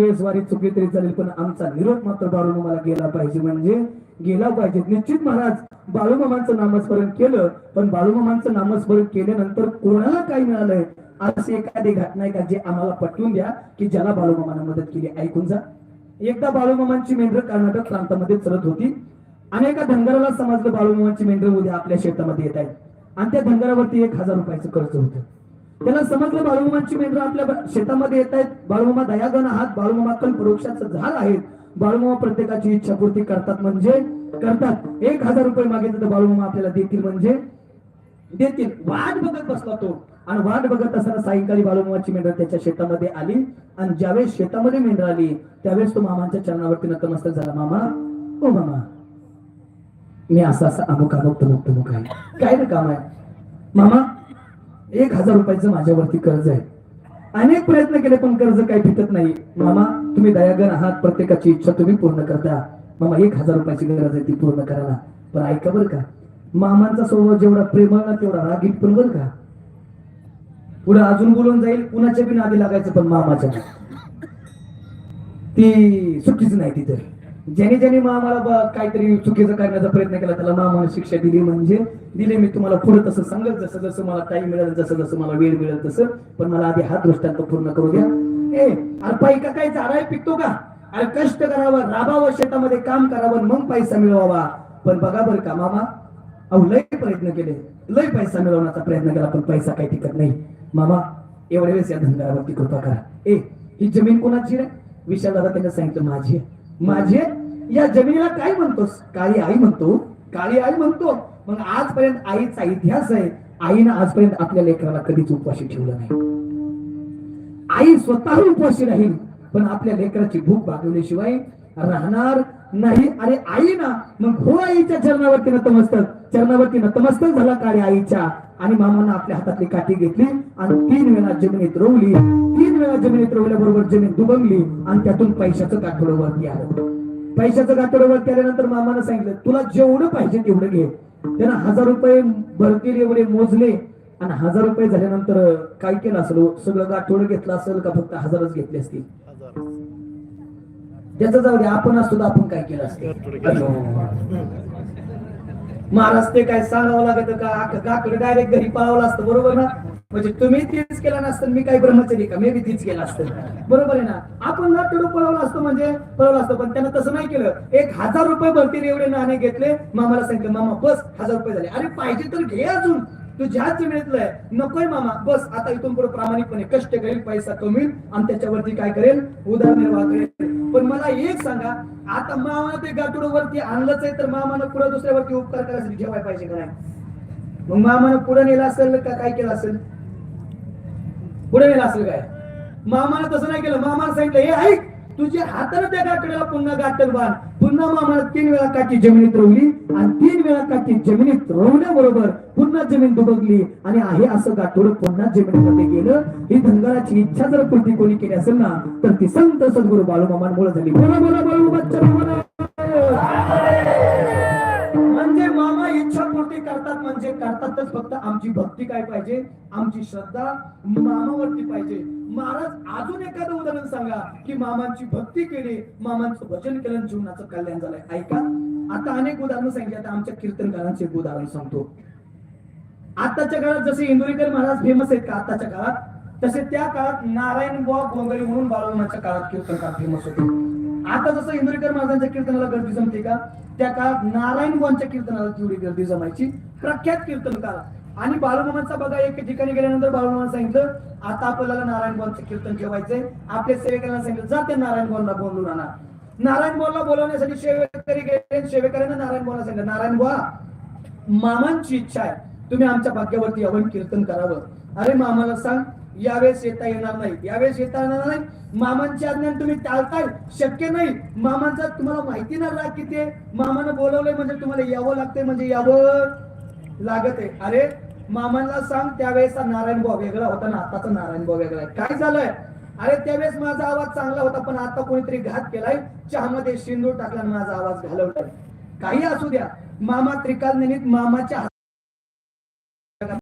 वेळेस वारी चुकली तरी चालेल पण आमचा निरोप मात्र बाळूमामाला गेला पाहिजे. म्हणजे गेला पाहिजे. निश्चित महाराज बाळूमामांचं नामस्मरण केलं पण बाळूमामांचं नामस्मरण केल्यानंतर कोणाला काय मिळालंय? अशी एखादी घटना आहे का जे आम्हाला पटवून द्या की ज्याला बाळूमामानं मदत केली? ऐकून जा. एकदा बाळूमामांची मेंढर कर्नाटक प्रांतामध्ये चरत होती. आणि एका धनगराला समजलं बाळूमामांची मेंढर उद्या आपल्या शेतामध्ये येत आहे आणि त्या धनगरावरती एक हजार रुपयाचं कर्ज होतं. त्याला समजलं बाळूमाची मेंढर आपल्या शेतामध्ये येत आहेत. बाळूमा दयागण आहात. बाळूमामा कल्पवृक्षाचं झाड आहेत. बाळूमा प्रत्येकाची इच्छा पूर्ती करतात म्हणजे करतात. एक हजार रुपये मागितले तर बाळूमा आपल्याला देतील म्हणजे देतील. वाट बघत बसला तो. आणि वाट बघत असताना सायंकाळी बाळूमाची मेंढर त्याच्या शेतामध्ये आली. आणि ज्यावेळेस शेतामध्ये मेंढर आली त्यावेळेस तो मामांच्या चरणावरती नतमस्तक झाला. मामा ओ मामा मी असं असं अमुक अमुक तमुक तमुक आहे. काय रे काम आहे? मामा एक हजार रुपयाचं माझ्यावरती कर्ज आहे. अनेक प्रयत्न केले पण कर्ज काही फिटत नाही. मामा तुम्ही दयागण आहात. प्रत्येकाची इच्छा तुम्ही पूर्ण करता. मामा एक हजार रुपयाची गरज आहे ती पूर्ण करायला. पण ऐका बरं का. मामांचा स्वभाव जेवढा प्रेमळ ना तेवढा रागीट पण बरं का. पुढे अजून बोलून जाईल. कुणाच्या बी नादी लागायचं पण मामाच्या ती सुट्टीच नाही तिथे. ज्याने ज्याने मामाला ब- काहीतरी चुकीचं करण्याचा प्रयत्न केला त्याला मामाने शिक्षा दिली म्हणजे दिले मी तुम्हाला पुढे तसं सांगत जसं जसं मला टाइम मिळेल जसं जसं मला वेळ मिळेल तसं. पण मला आधी हा दृष्टांत पूर्ण करू द्या. ए अरे पैका काय चाराय पिकतो का? अरे कष्ट करावं राबावं शेतामध्ये काम करावं मग पैसा मिळवावा. पण बघा बरं का मामा. अहो लय प्रयत्न केले. लय पैसा मिळवण्याचा प्रयत्न केला पण पैसा काही टिकत नाही. मामा एवढ्या वेळेस या धंद्यावरती कृपा करा. ए ही जमीन कोणाची रे? विशाल दादा त्यांना सांगितलं माझी माझे या जमिनीला काय म्हणतोस? काळी आई म्हणतो. काळी आई म्हणतो मग आजपर्यंत आईचा इतिहास आहे. आईनं आजपर्यंत आपल्या लेकराला कधीच उपवाशी ठेवलं नाही. आई स्वतः उपवाशी राहील पण आपल्या लेकराची भूक भागवल्याशिवाय राहणार नाही. अरे आई ना मग हो आईच्या चरणावरती नतमस्तक. चरणावरती नतमस्तक झाला काळी आईच्या. आणि मामानं आपल्या हातातली काठी घेतली आणि तीन वेळा जमिनीत रोवली. तीन वेळा जमिनीत रोवल्याबरोबर जमीन दुबंगली आणि त्यातून पैशाचं गाठोडं वरती आलं. पैशाचं गाठोडं वरती आल्यानंतर मामानं सांगितलं तुला जेवढं पाहिजे तेवढं घे. त्यानं हजार रुपये भरतील एवढे मोजले. आणि हजार रुपये झाल्यानंतर काय केलं असेल? सगळं गाठोडं घेतलं असेल का फक्त हजारच घेतले असतील? त्याचं जाऊ दे आपण असतो तर आपण काय केलं असतं? महाराज ते काय सांगावं लागत का? काकडे डायरेक्ट घरी पळावलं असतं बरोबर ना? म्हणजे तुम्ही तीच केला नसतं मी काही ब्रह्मचारी का? मी तीच केला असतं. बरोबर आहे ना? आपण नाटडू पळवलं असतो म्हणजे पळवलं असतं पण त्यानं तसं नाही केलं. एक हजार रुपये भरतील एवढे नाणे घेतले मामाला सांगितलं मामा बस हजार रुपये झाले. अरे पाहिजे तर घे अजून. तू ज्याच मिळतलंय नकोय मामा बस आता इथून पुढे प्रामाणिकपणे कष्ट करेल पैसा कमवेल आणि त्याच्यावरती काय करेल? उदारनिर्वाह करेल. पण मला एक सांगा आता मामा ते गाठोडवरती आणलंच आहे तर मामानं पुढे दुसऱ्यावरती उपकार करायसाठी ठेवाय पाहिजे का नाही? मग मामानं पुढे नेलं असेल का काय केलं असेल? पुढे नेलं असेल काय? मामाला तसं नाही केलं. मामाला सांगितलं हे ऐक तुझ्या हाताने त्या काकड्याला पुन्हा गाठल बांध पुन्हा मामाला तीन वेळा काठी जमिनीत रोवली आणि तीन वेळा काठी जमिनीत रोवल्याबरोबर पुन्हा जमीन दुबगली आणि आहे असं गाठोडं पुन्हा जमिनीमध्ये गेलं. ही धनगराची इच्छा जर पूर्ती कोणी केली असेल ना तर ती संत सद्गुरु बाळूमामांमुळे झाली. बोला बोला बाळू बच्चा करतात म्हणजे करतातच फक्त आमची भक्ती काय पाहिजे? आमची श्रद्धा मामावरती पाहिजे. महाराज अजून एखादं उदाहरण सांगा की मामांची भक्ती केली मामांचं भजन केलं जीवनाचं कल्याण झालंय. ऐका. आता अनेक उदाहरणं सांगितली. आता आमच्या कीर्तनकारांचे एक उदाहरण सांगतो. आताच्या काळात जसे इंदुरीकर महाराज फेमस आहेत का आताच्या काळात? तसे त्या काळात नारायण बुवा गोंगरी म्हणून बाळूमाच्या काळात कीर्तनकार फेमस होते. आता जसं इंदुरीकर महाराजांच्या कीर्तनाला गर्दी जमते का? त्या काळात नारायण गुवांच्या कीर्तनाला तेवढी गर्दी जमायची. प्रख्यात कीर्तनकार आणि बाळूमामांचा बघा एक ठिकाणी गेल्यानंतर बाळूमामा सांगितलं आता आपल्याला नारायण गुवांचं कीर्तन ठेवायचंय. आपल्या सेवेकरांना सांगितलं जा ते नारायण गुवांना बोलून आणा. नारायण बोलला बोलवण्यासाठी सेवेकरी गेले सेवेकऱ्यांना नारायण बोला सांगितलं नारायण बुवा मामांची इच्छा आहे. तुम्ही आमच्या भाग्यावरती यावं कीर्तन करावं. अरे मामाला सांग यावेळेस येता येणार नाही. यावेळेस येता येणार नाही. मामांचे अज्ञान तुम्ही टाळताय. शक्य नाही. मामांचा तुम्हाला माहिती ना राग किती आहे. मामानं बोलवलंय म्हणजे तुम्हाला यावं लागतंय म्हणजे यावं लागत आहे अरे मामांना सांग त्यावेळेसचा नारायण भाऊ वेगळा होता ना आताचा नारायण भाऊ वेगळा आहे. काय झालंय? अरे त्यावेळेस माझा आवाज चांगला होता पण आता कोणीतरी घात केलाय. चहामध्ये शेंदूर टाकला माझा आवाज घालवलाय. काही असू द्या. मामा त्रिकाल निमित्त मामाच्या